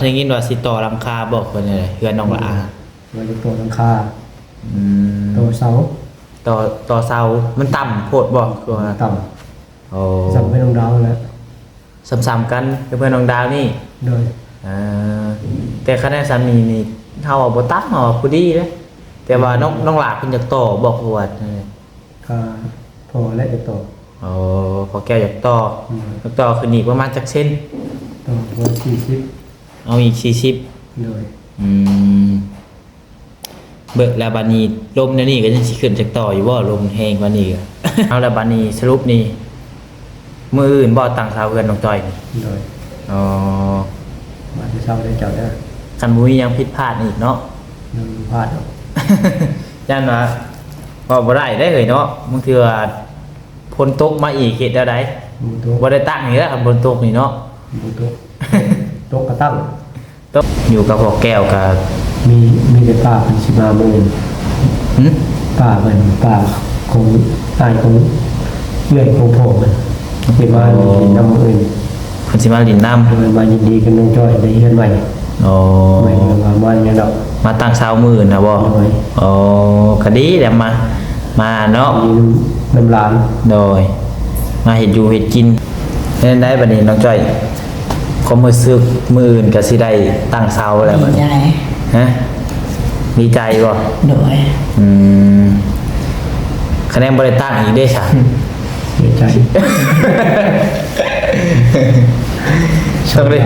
ได้ยินว่าสิต่อหลังคาบอกเพิ่นเลยเฮือนน้องละอามันจะตัวหลังคาอืมตัวเสาต่อต่อเสามันต่ำโพดบ่คือว่าต่โอ้ำสับไม่ลงดาวแล้วซ้ำๆกันกับเพื่อนน้องดาวนี่โดยอ่าแต่คะแนนสามีนี่เฮาเอาบ่ตัดเฮาเอาพอดีเด้แต่ว่าน้องน้องหลาเพิ่นอยากต่อบอกว่าเออก็พอและจะต่อโอ้พอแก้วอยากต่ออืมอยากต่อขึ้นอีกประมาณจักเส้นต่อพอสี่สิบ เอาอีก40โดยอืมเบิกแล้วบานีลมเนี่ยนี่ก็ยังสิขึ้นจากต่ออยู่บ่ลมแห้งกว่านี้ก็ เอาแล้วบานีสรุปนี่มืออื่นบ่ตั้งเสาเฮือนน้องจอยนี่โดยอ๋อมาที่เสาได้เจ้าได้คันบุ้ยยังผิดพลาดอีกเนาะนึงพลาดออกย่านว่าว่าบ่ได้ได้เลยเนาะบางเทื่อพลตกมาอีกเฮ็ดได้ไดหมูตัวบ่ได้ตั้งนี่แหล้วคันพลตกนี่เนาะหมูตัวโต๊ะกระตั้งตกอยู่กับพ่อแก้วกับมีมีแต่ป่าเป็นสิมาเมือนหึป่าเป็นป่าของตายของเลื่อยของผมมันเป็นว่ามีน้ำมืออื่นเพิ่นสิมาลินน้ำเป็นมายินดีกันน้องจ้อยได้เฮือนใหม่อ๋อใหม่เป็นว่ามันเนี่ยดอกมาตั้งเสามืออื่นนะบ่โดยอ๋อก็ดีแหล้วมา มาเนาะมีน้ำลานโดย มาเห็ดอยู่เห็ดกินเล่นได้บัดนี้น้องจ้อย ความมือซึกมืออื่นก็สิได้ตั้งเสาแล้วบัดดีนี้ใจฮะดีใจบ่โดยอืมคะแนนบ่ได้ตั้งอีกเด้ค่ะเสียใจต้องเลย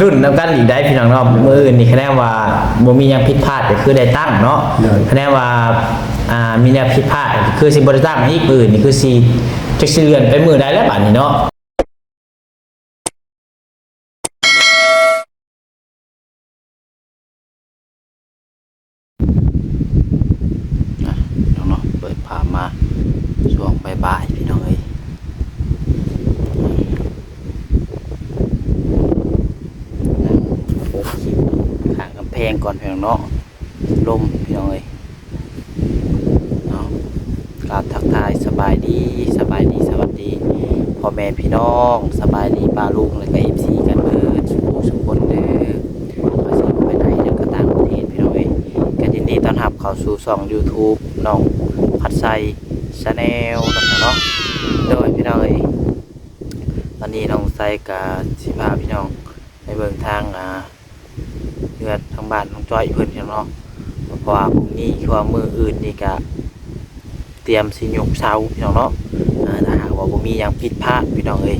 รุ่นนำกันอีกได้พี่น้องเนาะมืออื่นนี่คะแนนว่าบ่มีหยังผิดพลาดก็คือได้ตั้งเนาะคะแนนว่าอ่ามีแนวผิดพลาดก็คือสิบ่ได้ตั้งอีกมืออื่นนี่คือสิจักสิเลื่อนไปมือใดแล้วบัดนี้เนาะอะน้องเนาะเปิดพามาช่วงบ่ายๆพี่น้องเอ้ยโอ้คิว งก่อนพี่น้องเนาะลมพี่น้องเอ้ยเนาะกราบทักทายสบายดีสบายดีสวัสดีพ่อแม่พี่น้องสบายดีป้าลุงและก็เอฟซีกันเบิดสุขสุขคนเด้อมาสิไปไหนเดี๋ยวก็ต่างประเทศพี่น้องเอ้ยก็ยินดีต้อนรับเข้าสู่ช่อง YouTube น้องพัดไซชาแนลเนาะโดยพี่น้องเอ้ยตอนนี้น้องไซกับสิพาพี่น้องไปเบิ่งทางอ่าเรือนทาง บ้านน้องจ้อยเพิ่นพี่น้องเนาะเพราะว่าพรุ่งนี้คือว่ามืออื่นนี่ก็เตรียมสิยกเสาพี่น้องเนาะอ่าถ้าหากว่าบ่มีหยังผิดพลาดพี่น้องเอ้ย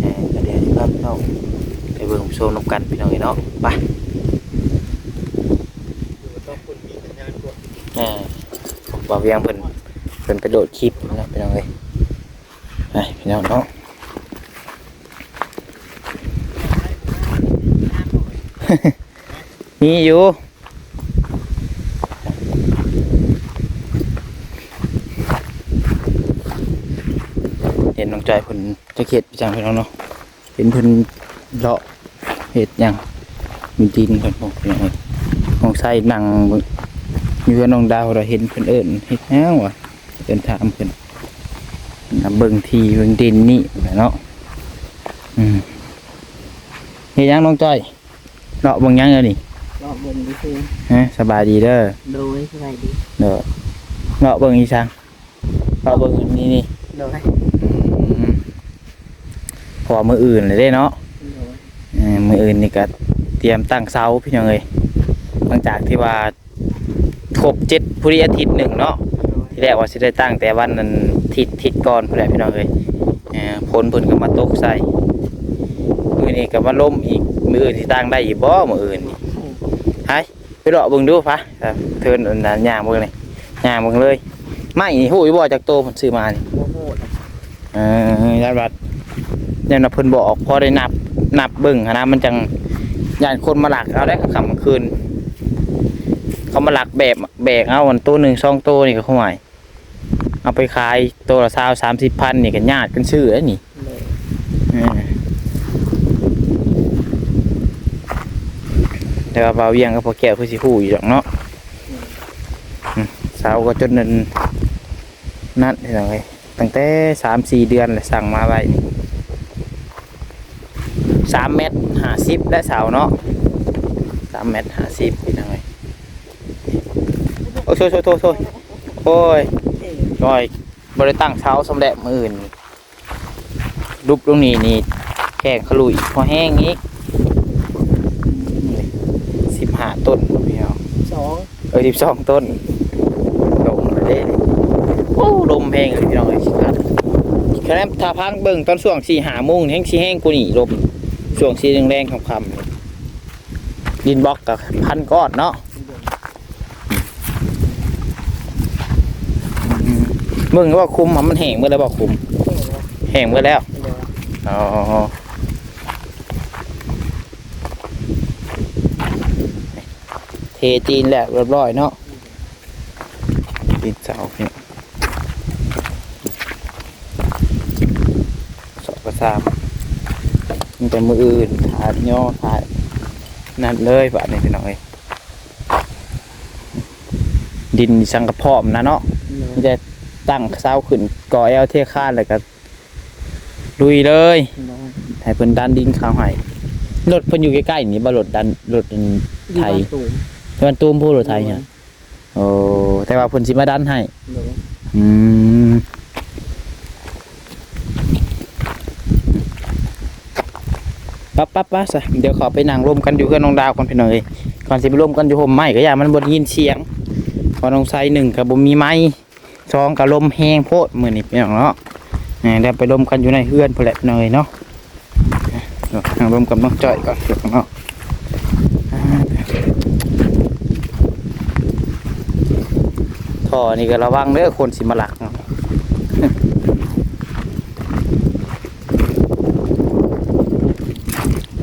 เอ่อก็เดี๋ยวสิพาพี่น้องไปเบิ่งชมนํกันพี่น้องเอ้ยเนาะไปแม่ผมบอกเวียงเพิ่นเพิ่นไปโดดคลิปนะพี่น้องเอ้ยไปพี่น้องเนาะ มีอยู่เห็นน้องจอยเพิ่นจะเข็ดไปจังพี่น้องเนาะเห็นเพิ่นเลาะเห็ดยังมีดินเพิ่นบอกพี่น้องเอ้ยของใส่นั่งเมีเพื่อนน้องดาวเราเห็นเพิ่นเอิ้นเฮ็ดแนววะเดินถามเพิ่นะเบิ่งทีเบิ่งดินนี่เนาะอืมเฮ็ดยังน้องจ้อยเนาะเบิ่งยังเอ้อนี่ รอบเบิ่งดีคือฮะสบายดีเด้อโดยสบายดีเด้อเนาะเบิ่งอีสังเนาะเบิ่งนี่นี่โดยอืมพอมืออื่นเลยเด้เนาะโดยเออมืออื่นนี่ก็เตรียมตั้งเสาพี่น้องเอ้ยหลังจากที่ว่าครบเจ็ดพุริอาทิตย์หนึ่งเนาะที่แรกว่าสิได้ตั้งแต่วันนั้นทิศทิศก่อนพุ่นแหละพี่น้องเอ้ยเอ่อฝนเพิ่นก็มาตกใส่ มื้อนี้ก็มาล่มอีก มื้ออื่นสิตั้งได้อีกบ่มื้ออื่นนี่ไป ไปเลาะเบิ่งดูพะครับเทินอันนั้นย่างเบิ่งนี่ย่างเบิ่งเลยไม้นี่ฮู้อยู่บ่จากโตเพิ่นซื้อมานี่โมโหดเออญาติบัดยันว่าเพิ่นบอกพอได้นับนับเบิ่งหั้นนะมันจังย่านคนมาหลักเอาได้ค่ำคืน เขามาหลักแบบแบกเอาวันตัวหนึ่งสองตัวนี่ก็เข้าหมายเอาไปขายตัวละสาวสามสิบพันนี่กันญาติกันซื้อแล้วนี่ เลย เออ แต่ว่าเบาเวียงก็พอแก้วคือสิหูอยู่หรอกเนาะสาวก็จนนั้นนั่นเห็นไหตั้งแต่สามสี่เดือนเลยสั่งมาไว้สามเมตรห้าสิบและสาวเนาะ3เมตร50พี่น้องเอ้ยโอ้ยโทษโทษโทษโอ้ยเออจอยบริตั้งเช้าสำเร็จมืออื่นรูปตรงนี้นี่แห้งขลุ่ยพอแห้งอีกสิบห้าต้นพี่เอา ส องเออสิบสองต้นลงเลยเด้โอ้ลมแห้งเลยพี่น้องไอ้สิครับแค่ถ้าพังเบิ่งตอนช่วงสี่หาโมงแห้งสีแห้งกูนี่ลมช่วงสีแรงๆคำๆนี่ดินบล็อกกับพันก้อนเนาะอืมมึงว่าคุมมันแห้งเมื่อแล้วบอกคุมแห้งเมื่อแล้วอ๋อ เทจีนแหละเรียบร้อยเนาะจีนเสาเนี่ยสองกระซามมันแต่มืออื่นถาดย่อถาดนั่นเลยบาดนี้พี่น้องเอ้ยดินสังกระพร้อมนะเนาะมันจะตั้งเสาขึ้นก่อแอลเทคานเลยก็ลุยเลยเดี๋ยวให้เพิ่นดันดินเข้าให้รถเพิ่นอยู่ใกล้ๆนี่บ่รถดันรถอันไทยตูม แต่มันตูมผู้รถไทยเนี่ยโอ้แต่ว่าเพิ่นสิมาดันให้เดี๋ยอืมปั๊บปั๊บปั๊บซะเดี๋ยวขอไปนั่งร่วมกันอยู่เพื่อนน้องดาวก่อนพี่น้องเอ้ยก่อนสิไปร่วมกันอยู่ห่มไม้ก็อย่ามันบ่ได้ยินเสียงพอน้องไซหนึ่งก็บ่มีไม้สองก็ลมแห้งโพดมื้อนี้พี่น้องเนาะเออเดี๋ยวไปร่วมกันอยู่ในเฮือนพุ่นแหละพี่น้อยเนาะนั่งร่วมกับน้องจ้อยก่อนเดี๋ยวข้างนอกอ่าท่ อนี่ก็ระวังเด้อคนสิมาหลัก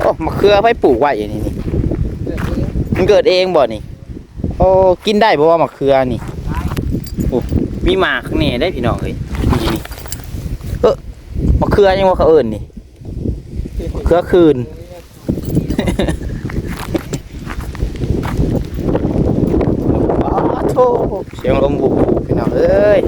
โอ้มะเขือไปปลูกไว้อย่างนี้นี่มันเกิดเองบ่นี่ โอ้กินได้บ่ว่ามะเขือนี่โอ้มีหมากนี่ได้พี่น้องเอ้ยนี่นี่เออมะเขือยังว่าเขาเอิ้นนี่มะเขือคืน อ้าวโธ่เสียงลมบุบพี่น้องเอ้ย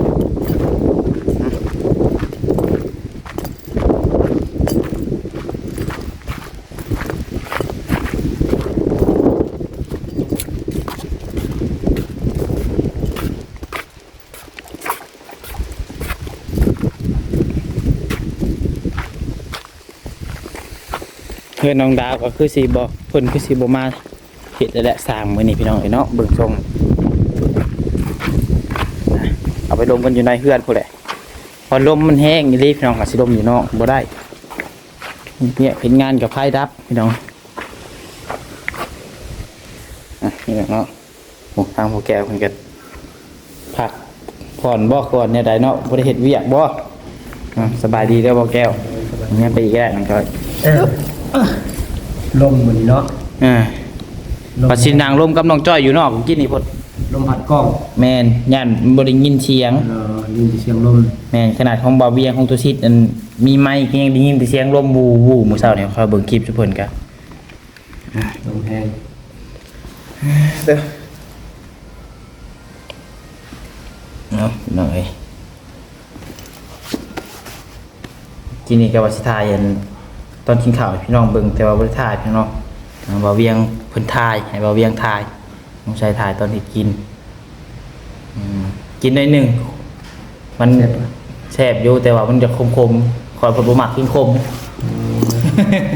เพื่อนน้องดาวก็คือสีบอเพิ่นคือสีบอมาเห็ดแล้วแหละสร้างมือนี่พี่น้องเอ้ยเนาะเบิ่งทรงนะเอาไป ลมกันอยู่ในเฮือนพุ่นแหละพอลมมันแห้งอีหลีพี่น้องก็สิลมอยู่นอกบ่ได้เนี่ยเห็นงานกับไพ่ดับพี่น้องอะนี่แหละเนาะโอ้ทางผู้แก่เพิ่นก็พักผ่อนบ่ก่อนเนี่ยได้เนาะบ่ได้เฮ็ดเวียกบ่อะสบายดีเด้อบ่แก้วงั้นไปอีกแล้วน้องจอยเออลมเหมือนเนาะอ่า ลม ปัดสินางร่มกับน้องจ้อยอยู่นอกกินนี่พด ลมพัดกล้องแมนย่านบ่ได้ยินเสียง เออยินแต่เสียงลมแมนขนาดของบ่าวเวียงของตุสิตอันมีไม้ก็ยังได้ยินแต่เสียงลมวูวูมื้อเช้าเนี่ยเขาเบิ่งคลิปทุกเพิ่นกะลมแห้งเด้อเนาะน้องเอ้ยกินนี่ก็ว่าสิทายอันตอนกินข้าวให้พี่น้องเบิ่งแต่ว่าบ่ได้ถ่ายพี่น้องอ่าบ่าวเวียงเพิ่นถ่ายให้บ่าวเวียงถ่าย น้องชายถ่ายตอนที่กินอืมกินได้หนึ่ง มันเสร็จปะแซ่บอยู่แต่ว่ามันจะคมๆคอยผลบุมักกินคม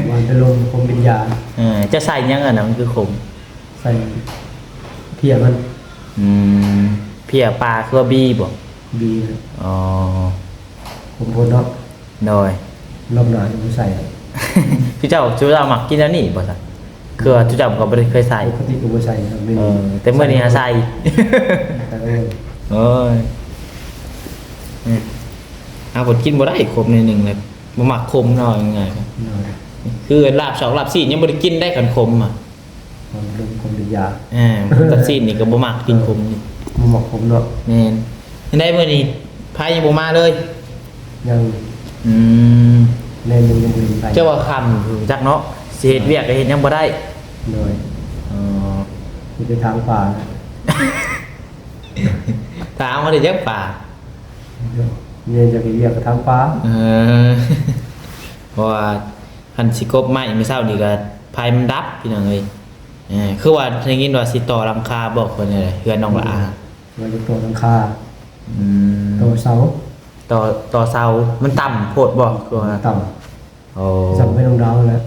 วันเป็นลมคมเป็นยาเออจะใส่หยังอะนะมันคือคมใส่เพียมันอืมเพียปลาคือว่าบีบ่ดีนะอ๋อผมพนเนาะโดยลมหนาวผมใส่ พี่เจ้าจุเจ้ามักกินแล้วนี่บ่ซะ คือว่าจุเจ้าก็บ่ได้เคยใส่ปกติผมไม่ใส่ครับไม่เอมีอแต่เมื่อนี้หาใส่ แต่เออโอ้ยอืมเอาผลกินบ่ได้คมนิดนึงเลยบ่มักคมเนาะยังไงครับหน่อยคือลาบสองลาบสี่ยังบ่ได้กินได้กันคมอะมันลมคมเป็นยาอ่าตัดซีนนี่ก็บ่มักกินคมนี่มันเหมาะผมเนาะแม่นยังได้มื้อนี้พายยังบ่มาเลย ยังอืม แน่นยังยังมีไปเจ้าว่าคำอยู่จักเนาะสิเฮ็ดเวียกก็เฮ็ดหยังบ่ได้ หน่อยอ๋อมีไปทางป่านะถามว่าได้จักป่าเนี่ยจะไปเรียกกับทางป่าเออเพราะว่าคันสิกบไม้มื้อเช้านี่ก็พายมันดับพี่น้องเอ้ยเออคือว่าได้ยินว่าสิต่อหลังคาบอกเพิ่นนี่แหละเฮือนน้องละอาเราจะตัวหลังคาอืมตัวเสาต่อต่อเสามันต่ำโพดบ่คือว่าต่โอ้ำสั่งไม่ต้องดาวแล้ว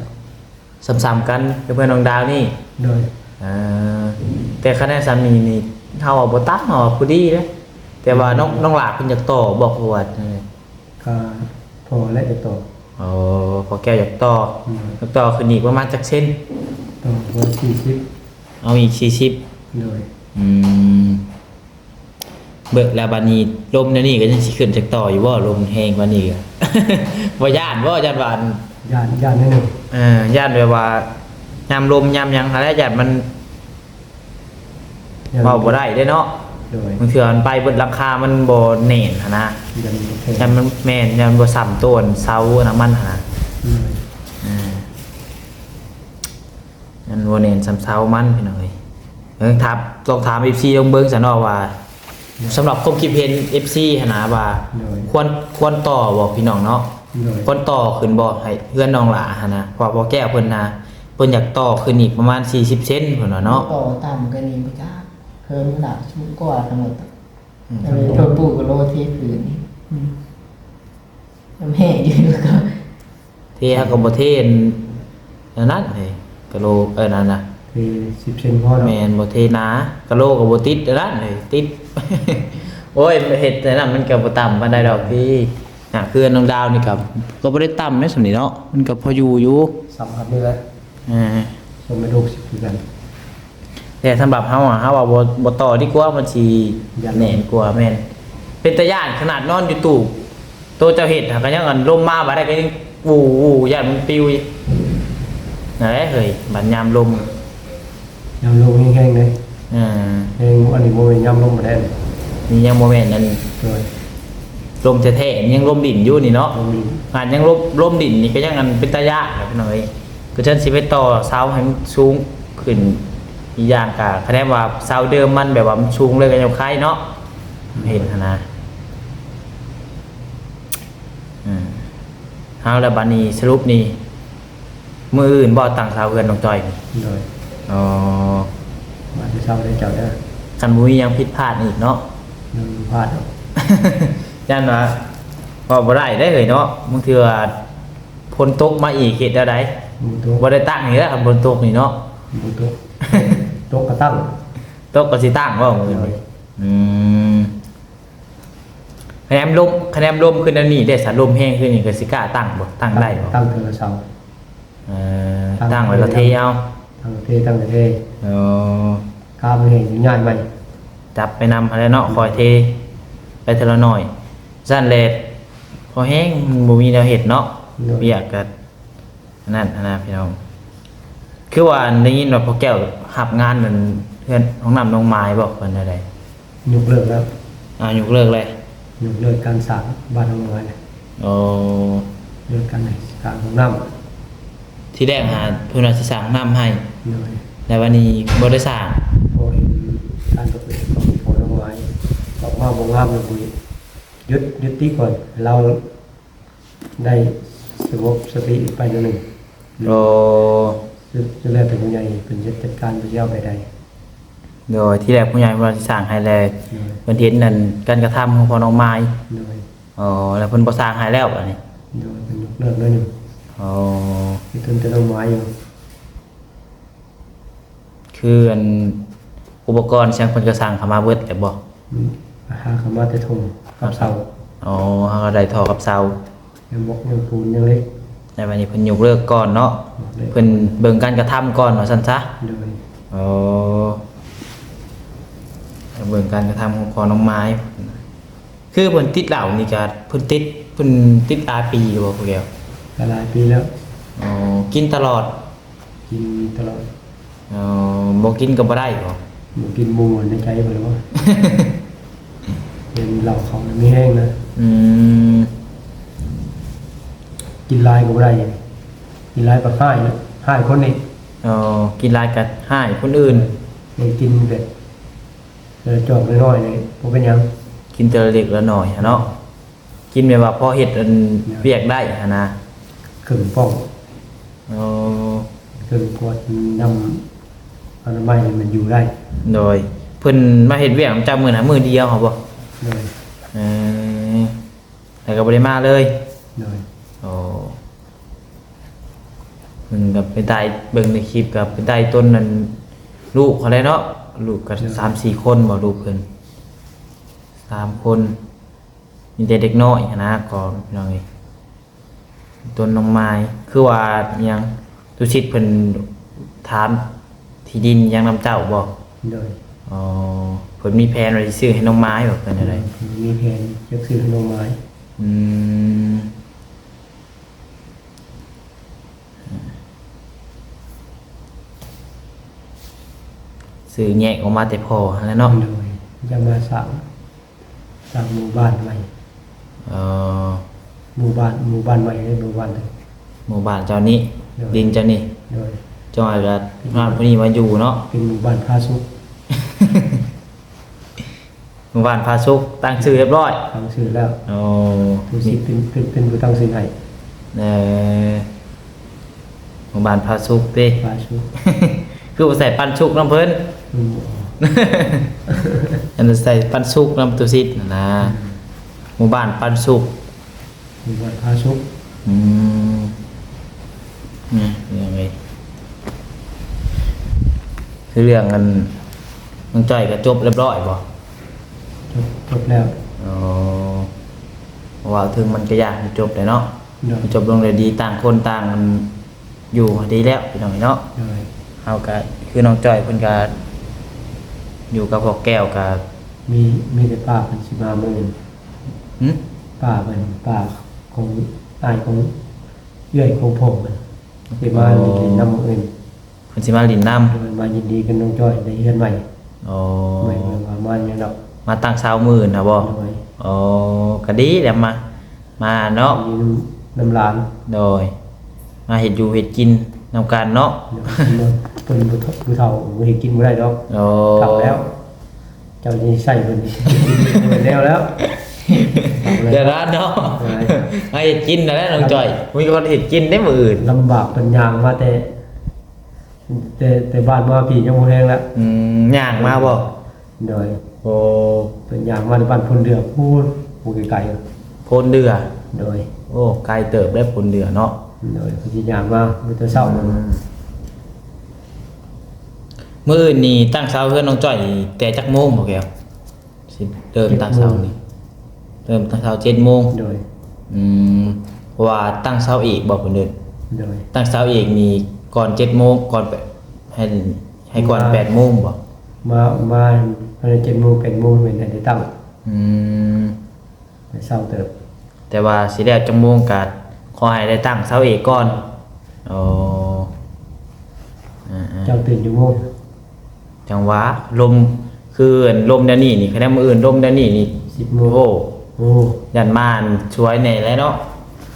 ซ้ำๆกันกับเพื่อนน้องดาวนี่โดยอ่าแต่คะแนนสามีนี่เฮาเอาบ่ตัดเฮาเอาผู้ดีเด้แต่ว่าน้องน้องหลาเพิ่นอยากต่อบอกว่าเออก็พอและจะต่อโอ้พอแก้วอยากต่ออืมอยากต่อขึ้นอีกประมาณจักเส้นต่อวันที่สิบเอาอีก40 โดยอืมเบิกแล้วบัดนี้ลมเดี๋ยวนี้ก็ยังสิขึ้นจากต่ออยู่บ่ลมแฮงกว่านี้ก็ บ่ย่านบ่ย่านว่าอัน ย่านย่านนิดหนึ่งเออย่านแบบว่ายามลมยามหยังหาแล้วย่านมันย่านเว้าบ่ได้เด้เนาะโดยบางเทื่อมันไปเบิดราคามันบ่แน่นหั้นนะย่านโอเคยันมันแม่นยันบ่ซ้ำต้นเซาน้ำมันหั้นนะโดยอ่ายันบ่แน่นซ้ำเซามันพี่น้องเอ้ยเออถามลองถาม FC ลองเบิ่งซะเนาะว่าสำหรับความคิดเห็น FC หั้นนะว่า โดยควรควรต่อบ่พี่น้องเนาะ โดยควรต่อขึ้นบ่ให้เพื่อนน้องหลาหั้นนะเพอพอแก้วเพิ่นนะเพิ่นอยากต่อขึ้นอีกประมาณ 40 เซนเพิ่นว่าเนาะ ต่อต่ำกันนี่ไปจ้าเพิ่มหลักชุดกว่าทั้งหมดอันนี้ตัวปู่กับโลเทผืนนี่อืมแล้วแม่ยืนก็เทฮาก็บ่เทนอันนั้นเฮ้ยกะโลเออนั่นน่ะคือสิบเซนพอเนาะแมนบ่เทนากะโลกับบ่ติดร้านเลยติด โอ้ยเฮ็ดแต่นั้นมันก็บ่ต่ำปานใดดอกพี่ น่ะคือน้องดาวนี่ก็ก็บ่ได้ต่ำแม่สำนี้เนาะมันก็พออยู่อยู่สำคัญนี่แหละอ่าสมไม่ลูกสิบคือกันแต่สำหรับเฮาอะเฮาว่าบ่บ่ต่อดีกว่ามันสิยันแน่นกว่าแม่นเป็นตาย่านขนาดนอนอยู่ตู้ตัวเจ้าเฮ็ดหาก็ยังอันลมมาบ่ได้ก็ยังวูวูย่านมันปิวอีกนั่นแหละเฮ้ยบัดยามลมยำลงแห้งๆเลยอ่าแห้งอันนี้โมยยำลงมาได้เลยนี่ยังบ่แม่นนั่นโดย ลมแท้ๆยังลมดินอยู่นี่เนาะลงดินงานยังลมลมดินนี่ก็ยังอันเป็นตายากนะพี่น้อยก็ฉันสิไปต่อเสาให้มันสูงขึ้นอีกอย่างกะคะแนนว่าเสาเดิมมันแบบว่ามันสูงเลยกันยังคล้ายเนาะเห็นหั้นนะอืมเอาแล้วบัดนี้สรุปนี่มืออื่นบ่ตั้งเสาเฮือนน้องจอยนี่โดยอ๋อมาที่เช้าได้เจ้าได้คันบ่มีหยังผิดพลาดอีกเนาะหนึ่งพลาดเอา ยันว่าพอบ่ได้ได้เลยเนาะบางเทื่อพลตกมาอีกเฮ็ดได้ไดหมูตัวบ่ได้ตั้งนี่แหละครับบนตกนี่เนาะหมูตัวโต๊ะกระตั้งตกก็สิตั้งว่ามื้อนี้อืมคะแนนลมคะแนนลมขึ้นอันนี้ได้สารลมแห้งขึ้นนี่ก็สิกล้าตั้งบ่ตั้งได้บ่ตั้งเทอเสาเอ่อตั้งไว้แล้วเทเอาตั้งเทตั้งเทเออข้ามเห็นง่ายไหมจับไปนำอะไรเนาะคอยเท ไปเทละหน่อย ซั่นแลดพอแห้งมันบ่มีแนวเฮ็ดเนาะเบียกก็อันนั่นอันนะพี่น้องคือว่าได้ยินว่าพ่อแก้วรับงานมันเพื่อนของน้ำน้องไม้บอกเพิ่นได้ยกเลิกแล้วอ่ายกเลิกเลยยกเลิกการสร้างบ้านทำงานเลยโอ้เลิกการสร้างของน้ที่แรกหาเพื่อนว่าสิสั่งน้ำให้ำโดยแต่วันนี้บ่ได้สั่งพอเห็นการประพฤติของพอทำงานบอกว่าบงงามเลยคุย ยุดยุติก่อน เราได้สงบสติไปนิดหนึ่งโอ้จะแรกเป็นผู้ใหญ่เป็นจัดการไปเย้าไปใดโดยที่แรกผู้ใหญ่เพิ่นว่าสิสั่งให้แล้วโดยเพิ่นเห็นนั่นการกระทำของพ่อน้องไม้โดยอ๋อแล้วเพิ่นบ่สั่งให้แล้วอันนี้โดยเป็นยกเลิกน้อยหนึ่งอ๋อที่ต้นจะต้องไม้อยู่คืออันอุปกรณ์เสียงเพิ่นก็สั่งเข้ามาเบิดแต่บ่อืมหาคำว่าจะทง กับเสาอ๋อเฮาก็ได้ท่อกับเสายังบกยังปูนยังเล็กในวันนี้เพิ่นยกเลิกก่อนเนาะเลยเพิ่นเบิ่งการกระทำก่อนว่าซั่นซะโดยอ๋อเบิ่งการกระทำของพ่อน้องไม้คือเพิ่นติดเหล้านี่ก็เพิ่นติดเพิ่นติดอาปีอยู่บ่พวกเดียวหลายปีแล้วอ๋อกินตลอด กินตลอดอ๋อบ่กินก็บ่ได้บ่หมูกินหมูในใจไปแล้วว่า เป็นเหล่าเขาไม่แห้งนะอืมกินลายก็บ่ได้ยังกินลายกับห้ายนะห้ายคนนี้อ๋อกินหลายก็ให้คนอื่นยังกินแบบเออจอบน้อยๆนี่บ่เป็นหยังกินแต่ละเล็กละน้อยหั้นเนาะกินแบบว่าพอเฮ็ดอันเวียกได้หันนะครึ่งป้องอ๋อครึ่งขวดน้ำอนามัยนี่มันอยู่ได้ โดยเพิ่นมาเฮ็ดเวียกประจำมื้อน่ะมื้อเดียวเหรอบ่ โดยเออแล้วก็บ่ได้มาเลยโดยโอ้เพิ่นก็ไปได้เบิ่งในคลิปก็ไปได้ต้นนั้นลูกเขาได้เนาะลูกก็3 4คนบ่ลูกเพิ่นสามคนมีแต่เด็กน้อยหั้นนะก่อนพี่น้องเอ้ยต้นน้องไม้คือว่าอิหยังตุชิตเพิ่นถามที่ดินยังนำเจ้าบ่โดย อ๋อเพิ่นมีแผนว่าสิซื้อให้น้องไม้บ่เพิ่นอะไรมีแผนจะซื้อขนมไม้อืมซื้อแยกออกมาแต่พอแล้วเนาะโดยจะมาสร้างสร้างหมู่บ้านใหม่เอ่อหมู่บ้านหมู่บ้านใหม่เลยหมู่บ้านหนึ่งหมู่บ้านเจ้านี้เดี๋ยวดินเจ้านี้โดยเจ้าอาจจะมาพอนี้มาอยู่เนาะเป็นหมู่บ้านพาสุก หมู่บ้านพาสุกตั้งชื่อเรียบร้อยทำซื้อแล้วโอ้ผู้สิเป็นเป็นเป็นผู้ตั้งซื้อให้เอ่อหมู่บ้านพาสุกเด้พาสุกคือบ่ใส่ปันสุกน้ำเพิ่นอืมอันนั้นใส่ปันสุกน้ำตุซิดน่ะนะหมู่บ้านปันสุกหมู่บ้านพาสุกอืมนี่ยังไงคือเรื่องกันมันจ่อยก็จบเรียบร้อยบ่ จบจบแล้วอ๋อเพราะว่าถึงมันก็ยากที่จบเลยเนาะโดยมันจบลงเลยดีต่างคนต่างมันอยู่ดีแล้วพี่น้องเนาะโดยเฮาก็คือน้องจ้อยเพิ่นก็อยู่กับพ่อแก้วกับมีมีแต่ป้าเป็นสิมาเมื่อนหึป้าเป็นป้าของอายของเอื้อยของผมมันสิมามีแต่น้ำอื่นเพิ่นสิมาลินน้ำโดยมายินดีกันน้องจ้อยในเฮือนใหม่อ๋อใหม่มาประมาณนี้ดอก มาตั้งเช้ามื้อนะบ่โดยอ๋อก็ดีแหล้วมา มาเนาะ มีน้ำร้านโดย มาเห็ดอยู่เห็ดกินนำการเนาะเดี๋ยวกินเลยเป็นผู้เฒ่าผู้เฒ่าบ่ให้กินบ่ได้ดอกโอ้กลับแล้ว เจ้านี่ใส่เพิ่นกินไปแล้วแล้วกลับเดี๋ยวแล้วนะเนาะได้มาเห็ดกินนะน้องจอยมีคนเห็ดกินได้มืออื่นลำบากเป็นยางมาแต่แต่แต่บ้านมาพี่ยังบ่แห้งแล้วอืมย่างมาบ่โดย โอ้เป็นยางมาในบ้านพลเดือพูดพูดไกลพลเดือๆโดย โอ้ไกลเติบได้พลเดือเนาะโดยพี่ยางมามื้อแต่เช้ามันมื้ออื่นนี่ตั้งเช้าเพื่อนน้องจอยแต่จักโมงบ่แก้วสิเริ่มตั้งเช้านี่เริ่มตั้งเช้า7โมงโดยอืมเพราะว่าตั้งเช้าอีกบ่เพิ่นเด้อโดยตั้งเช้าอีกนี่ก่อน7โมงก่อนแปดให้ให้ก่อน8โมงบ่มา มาภายใน7โมง8โมงเป็นได้ตั้งอืมแต่เช้าเติบ แต่ว่าสิได้จังโมงกัดขอให้ได้ตั้งเสาเอกก่อนโอ้อ่าเจ้าตื่นอยู่โมงๆจังหวะลมคือลมเดี๋ยวนี้นี่คะแนนมืออื่นลมเดี๋ยวนี้นี่10โมโอ้งโหโอ้ยันมานช่วยในแล้วเนาะ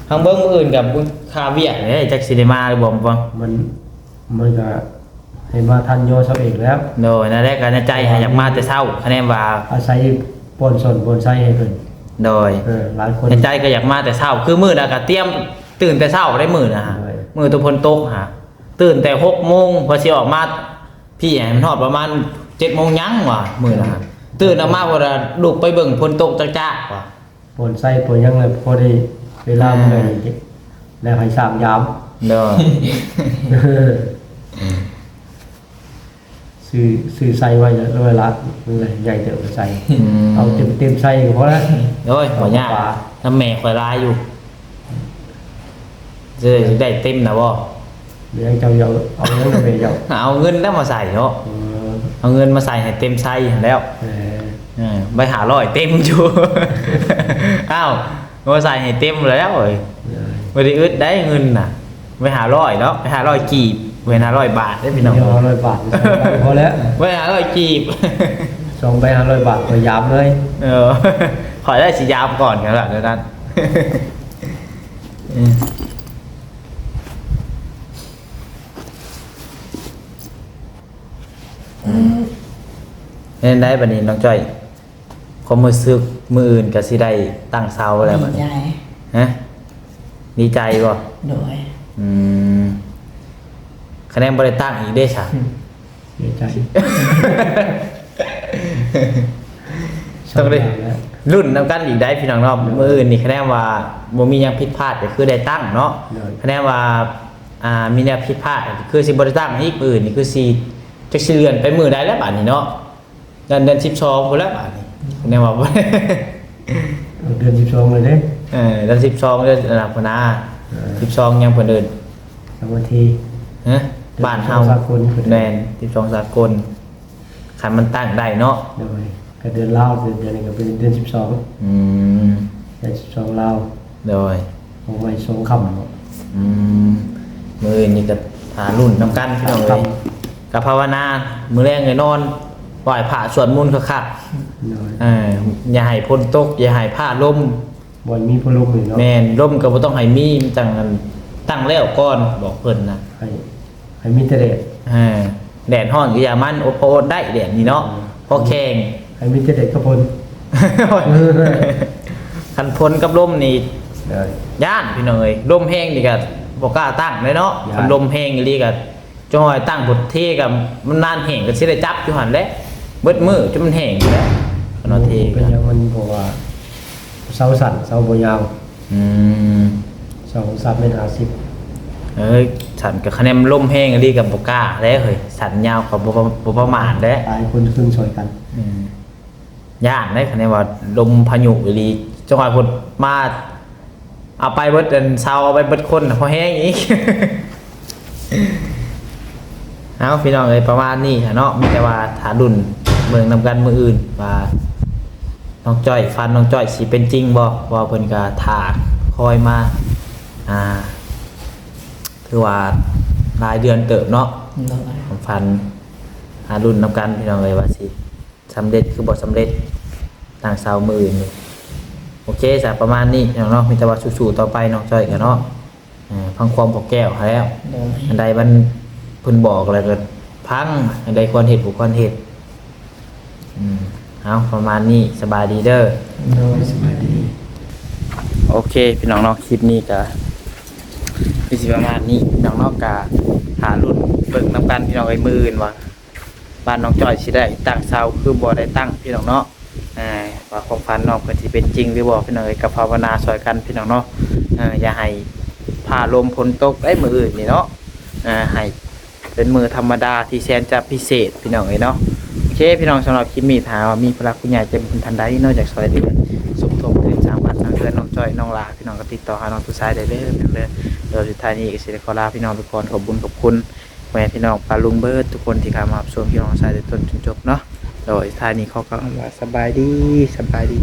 ทางเบิ้งมืออื่นกับคาเวียกเนี่ยจักซิเนมาหรือบ่ฟังมันมันก็ ให้มาทันโยเช้าเอกแล้ว โดยนั่นแรกก็ในใจให้อยากมาแต่เช้าคะแนนว่า อาศัยปนสนปนไส้ให้เพิ่นโดยเออหลายคนในใจก็อยากมาแต่เช้า คือมื้อน่ะก็เตรียมตื่นแต่เช้าได้มื้อนะฮะใช่มื้อตุพลตกฮะตื่นแต่6โมงพอสิออกมาพี่ให้มันฮอดประมาณ7โมงยังว่ะมื้อนะฮะตื่นออกมาพอละลุกไปเบิ่งพลตกจ้าๆว่ะปนไส้ปนหยังเลยพอได้เวลาเมื่อยนี่แล้วให้สามยามเด้อ ซื้อซื้อไส้ไว้แล้วเวลาเลยใหญ่เติบใส่มเอาเต็มเต็มไส้ก็พอแล้วโอ้ยบ่ยากขวาน้ำแม่ข่อยลายอยู่จะได้เต็มนะบ่เดี๋ยวเจ้าเอาเอาเงินไปเจ้าเอาเงินแล้วมาใส่เนาะเออเอาเงินมาใส่ให้เต็มไส้แล้วเออเออไปหาร้อยเต็มอยู่อ้าวมาใส่ให้เต็มแล้วเอ้ยเออไม่ได้อึดได้เงินน่ะไปหาร้อยเนาะไปหาร้อยกีบ ไปหาร้อยบาทได้พี่น้องเดี๋ยวเอาร้อยบาทพอแล้วไปหาร้อยกีบสองใบห้าร้อยบาทก็ยามเลยเออขอได้สียามก่อนกันละเดี๋ยวนั้นอืมเล่นได้บัดนี้น้องจ้อยความมือซึกมืออื่นก็สิได้ตั้งเสาแล้วบัดดีนี้ใจฮะดีใจบ่โดยอืม คะแนนบ่ได้ตั้งอีกเด้ซะเสียใจต้องเลยสย่าแล้วรุ่นนำกันอีกได้พี่น้องเนาะมืออื่นนี่คะแนนว่าบ่มีหยังผิดพลาดก็คือได้ตั้งเนาะได้คะแนนว่าอ่ามีแนวผิดพลาดก็คือสิบ่ได้ตั้งอีกมืออื่นนี่คือสิจักสิเลื่อนไปมือได้แล้วบัดนี้เนาะเดือนเดือน12พุ่นแล้วบัดนี้คะแนนว่าบ่เอาเดือนสิบสองเลยเด้เออเดือน12เดือนอันนั้นพุ่นนะเออ12ยังเพิ่นเดินสามวันทีฮะ บ้านเฮาสากลเพิ่นแม่น12สากลคันมันตั้งได้เนาะโดยก็เดือนลาวเดือนเดือนนี้ก็เป็นเดือนสิบสองอืมเดือนสิบสองลาวโดยของไม่สองคำเนาะอืมมือนี่ก็หารุ่นนำกันพี่น้องเลยกับภาวนา มือแรงเลยนอนไหวผ่าสวดมนต์คักโดยๆเอออย่าให้พ้นตก อย่าให้ผ้าล่มบอลมีพลุอยู่เนาะแมนล่มก็บ่ต้องให้มีมันตั้งกันตั้งแล้วก่อนบอกเพิ่นนะ ให้ให้มีแต่เด็ดเออแดดร้อนก็อย่ามันอดพออดได้แดดนี่เนาะอืมพอแข่งให้มีแต่เด็ดกระพลคันพ้นกับล่มนี่โดยย่านพี่น้องเอ้ยลมแห้งนี่ก็บ่กล้าตั้งเลยเนาะย้านคันลมแห้งอีหลีก็จอยตั้งบทเทกับมันนานแห้งก็สิได้จับอยู่หั่นแหละเบิดมือจนมันแห้งอยู่แล้วคันว่าเทเป็กันนอยังมันบอกว่าเสาสั่นเสาบยาวอืมสองสามเมตรห้าสิบ เอ้ยฉันก็คะแนนลมแห้งอีหลีก็บ่กล้าแล้วเฮ้ยสันยาวก็บ่บ่ประมาทแล้วตายคนครึ่งซอยกันอืมย่านได้คะแนนว่าลมพายุอีหลีจังหวะพุ่นมาเอาไปเบิดอันเซาเอาไปเบิดคนน่ะพอแห้งอีก เอาพี่น้องเอ้ยประมาณนี้ค่ะเนาะมีแต่ว่าถาดุนเมืองนำกันมืออื่นว่าน้องจ้อยฟันน้องจ้อยสิเป็นจริงบ่ว่าเพิ่นก็ถาคอยมา อ่า คือว่าหลายเดือนเติบเนาะโดยผมฟันหารุ่นนำกันพี่น้องเอ้ยว่าสิสำเร็จคือบ่สำเร็จต่างสาวมืออื่นนี่โอเคจ้ะประมาณนี้พี่น้องเนาะมีแต่ว่าสู้ๆต่อไปน้องจ้อยกันเนาะอ่าพังความพอแก้วหาแล้วโดยอันใดมันเพิ่นบอกอะไรก็พังอันใดควรเห็ดบุควรเห็ดอืมเอาประมาณนี้สบายดีเด้อโดยสบายดี โอเค พี่น้องเนาะคลิปนี้ก็ คือสิประมาณนี้พี่น้องเนาะกะหารุ่นเบิ่งนํกันพี่น้องไอ้มืออื่นว่าบ้านน้องจ้อยสิได้ตั้งเสาคือบ่ได้ตั้งพี่น้องเนาะอ่าว่าความฝันน้องเพิ่นสิเป็นจริงหรือบ่พี่น้องเอ้ยกับภาวนาซอยกันพี่น้องเนาะอ่าอย่าให้ผ่าลมฝนตกได้มืออื่นนี่เนาะอ่าให้เป็นมือธรรมดาที่แสนจะพิเศษพี่น้องเอ้ยเนาะโอเคพี่น้องสำหรับคลิปนี้ถามว่ามีพลักผู้ใหญ่จะเป็นทันใดนอกจากซอยเดือนสมทบถึงสามพันสามเดือนน้องจ้อยน้องลาพี่น้องก็ติดต่อหาน้องตุสายได้เลยพี่น้องเด้อ เดี๋ยวสุดท้ายนี้ก็สิได้ขอลาพี่น้องทุกคนขอบคุญขอบคุณแม่พี่น้องปาลุงเบิร์ดทุกคนที่เข้ามารับชมพี่น้องสายต้นจนจบเนาะโดยสุดท้ายนี้เขาก็ว่าสบายดีสบายดี